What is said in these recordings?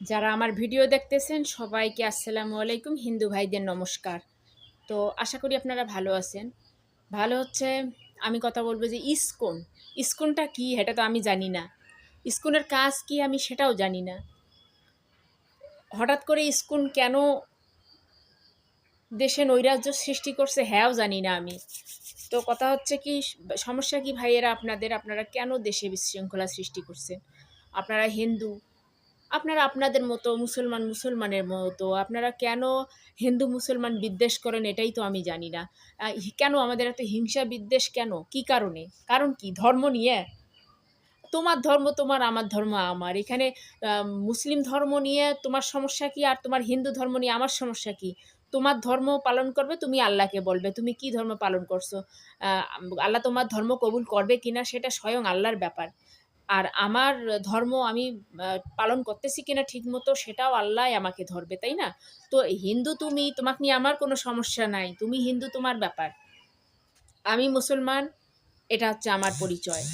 যারা আমার ভিডিও দেখতেছেন, সবাইকে আসসালামু আলাইকুম। হিন্দু ভাইদের নমস্কার। তো আশা করি আপনারা ভালো আছেন। ভালো হচ্ছে, আমি কথা বলব যে ইস্কন। ইস্কনটা কি? এটা তো আমি জানি না। ইস্কনের কাজ কি আমি সেটাও জানি না। হঠাৎ করে ইস্কন কেন দেশে নৈরাজ্য সৃষ্টি করছে হ্যাঁও জানি না আমি। তো কথা হচ্ছে কি, সমস্যা কি ভাইয়েরা আপনাদের? আপনারা কেন দেশে বিশৃঙ্খলা সৃষ্টি করছেন? আপনারা হিন্দু আপনারা আপনাদের মতো মুসলমান মুসলমানের মতো, আপনারা কেন হিন্দু মুসলমান বিদ্বেষ করেন এটাই তো আমি জানি না। কেন আমাদের এত হিংসা বিদ্বেষ কেন? কি কারণে? কারণ কি? ধর্ম নিয়ে? তোমার ধর্ম তোমার, আমার ধর্ম আমার। এখানে মুসলিম ধর্ম নিয়ে তোমার সমস্যা কি আর তোমার হিন্দু ধর্ম নিয়ে আমার সমস্যা কি? তোমার ধর্ম পালন করবে, তুমি আল্লাহকে বলবে। তুমি কি ধর্ম পালন করছ? আল্লাহ তোমার ধর্ম কবুল করবে কিনা সেটা স্বয়ং আল্লাহর ব্যাপার। আর আমার ধর্ম আমি পালন করতেছি কিনা ঠিক মতো সেটাও আল্লাহ আমাকে ধরবে, তাই না? তো হিন্দু তুমি, তোমাকে নিয়ে আমার কোনো সমস্যা নাই, তুমি হিন্দু তোমার ব্যাপার। আমি মুসলমান, এটা হচ্ছে আমার পরিচয়।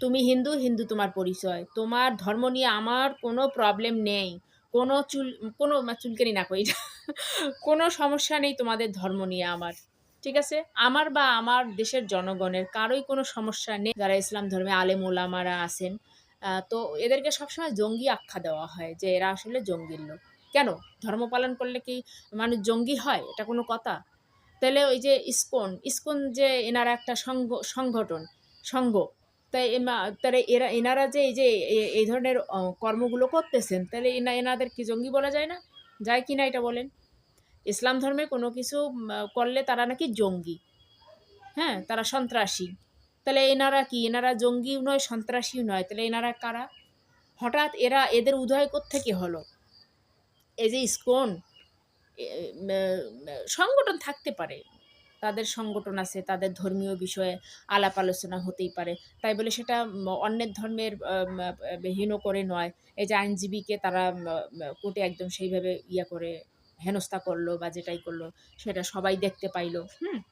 তুমি হিন্দু হিন্দু তোমার পরিচয়। তোমার ধর্ম নিয়ে আমার কোনো প্রবলেম নেই। কোনো চুল, কোনো চুলকানি না করি। কোনো সমস্যা নেই তোমাদের ধর্ম নিয়ে আমার। ঠিক আছে? আমার বা আমার দেশের জনগণের কারোই কোনো সমস্যা নেই। যারা ইসলাম ধর্মে আলেম ওলামারা আছেন তো এদেরকে সবসময় জঙ্গি আখ্যা দেওয়া হয় যে এরা আসলে জঙ্গির লোক। কেন? ধর্ম পালন করলে কি মানুষ জঙ্গি হয়? এটা কোনো কথা? তাহলে ওই যে ইসকন, ইস্কন যে এনারা একটা সংঘ, সংগঠন, সংঘ, তাই তাহলে এরা, এনারা যে এই যে এই ধরনের কর্মগুলো করতেছেন, তাহলে এনা, এনাদের কি জঙ্গি বলা যায় না? যায় কি না এটা বলেন? ইসলাম ধর্মে কোনো কিছু করলে তারা নাকি জঙ্গি। হ্যাঁ তারা সন্ত্রাসী। তাহলে এনারা কি? এনারা জঙ্গিও নয় সন্ত্রাসীও নয়। তাহলে এনারা কারা? হঠাৎ এরা এদের উদয় থেকে হলো? এই যে ইসকন সংগঠন থাকতে পারে। তাদের সংগঠন আছে, তাদের ধর্মীয় বিষয়ে আলাপ আলোচনা হতেই পারে। তাই বলে সেটা অন্যের ধর্মের হীন করে নয়। এই যে আইনজীবীকে তারা কোর্টে একদম সেইভাবে ইয়া করে হেনস্থা করল বা যেটাই করল, সেটা সবাই দেখতে পাইলো, হুম?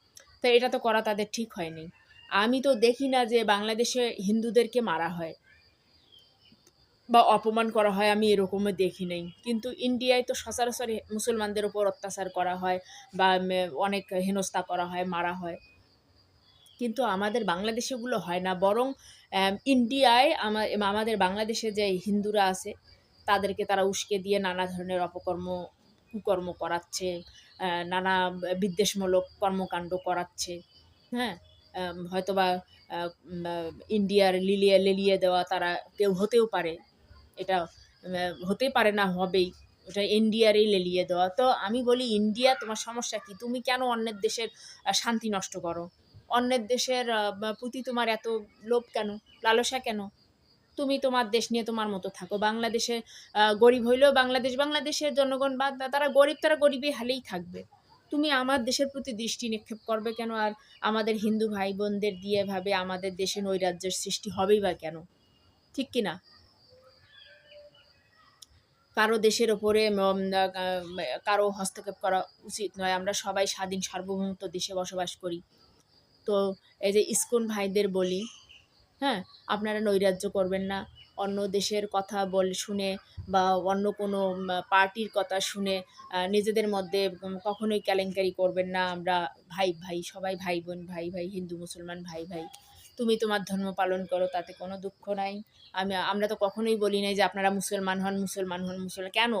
তো এটা তো করা তাদের ঠিক হয়নি। আমি তো দেখি না যে বাংলাদেশে হিন্দুদেরকে মারা হয় বা অপমান করা হয়, আমি এরকমও দেখি নাই। কিন্তু ইন্ডিয়ায় তো সচরাচর মুসলমানদের ওপর অত্যাচার করা হয় বা অনেক হেনস্থা করা হয়, মারা হয়। কিন্তু আমাদের বাংলাদেশেগুলো হয় না, বরং ইন্ডিয়ায় আমা- আমাদের বাংলাদেশে যে হিন্দুরা আছে, তাদেরকে তারা উস্কে দিয়ে নানা ধরনের অপকর্ম কুকর্ম করাচ্ছে নানা বিদ্বেষমূলক কর্মকাণ্ড করাচ্ছে হ্যাঁ? হয়তোবা ইন্ডিয়ার লিলিয়ে, লেলিয়ে দেওয়া তারা কেউ হতেও পারে। এটা হতে পারে না, হবেই। ওটা ইন্ডিয়ারই লেলিয়ে দেওয়া। তো আমি বলি, ইন্ডিয়া, তোমার সমস্যা কি? তুমি কেন অন্যের দেশের শান্তি নষ্ট করো? অন্যের দেশের প্রতি তোমার এত লোভ কেন? লালসা কেন? তুমি তোমার দেশ নিয়ে তোমার মতো থাকো। বাংলাদেশে গরিব হইলেও বাংলাদেশ, বাংলাদেশের জনগণ বা তারা গরিব, তারা গরিবই হালেই থাকবে। তুমি আমার দেশের প্রতি দৃষ্টি নিক্ষেপ করবে কেন? আর আমাদের হিন্দু ভাই বোনদের দিয়ে ভাবে আমাদের দেশে নৈরাজ্যের সৃষ্টি হবেই বা কেন? ঠিক কিনা কারও দেশের ওপরে কারও হস্তক্ষেপ করা উচিত নয়। আমরা সবাই স্বাধীন, সার্বভৌমত্ব দেশে বসবাস করি। তো এই যে ইস্কন ভাইদের বলি হ্যাঁ? আপনারা নৈরাজ্য করবেন না। অন্য দেশের কথা বল শুনে বা অন্য কোনো পার্টির কথা শুনে নিজেদের মধ্যে কখনোই কেলেঙ্কারি করবেন না। আমরা ভাই ভাই, সবাই ভাই বোন, ভাই ভাই, হিন্দু, মুসলমান, ভাই ভাই। তুমি তোমার ধর্ম পালন করো, তাতে কোনো দুঃখ নাই। আমি, আমরা তো কখনোই বলি নাই যে আপনারা মুসলমান হন মুসলমান হন, মুসলমান। কেন?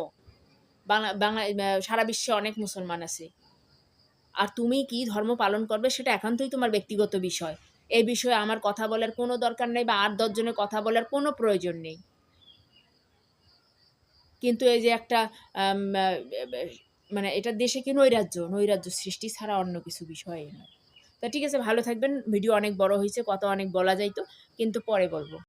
বাংলা বাংলা সারা বিশ্বে অনেক মুসলমান আছে। আর তুমি কি ধর্ম পালন করবে সেটা একান্তই তোমার ব্যক্তিগত বিষয়। এই বিষয়ে আমার কথা বলার কোনো দরকার নেই বা আর দশজনের কথা বলার কোনো প্রয়োজন নেই। কিন্তু এই যে একটা মানে এটা দেশে কি নৈরাজ্য? নৈরাজ্য সৃষ্টি ছাড়া অন্য কিছু বিষয় নয়। তা ঠিক আছে, ভালো থাকবেন। ভিডিও অনেক বড় হয়েছে, কথা অনেক বলা যাইতো, কিন্তু পরে বলব।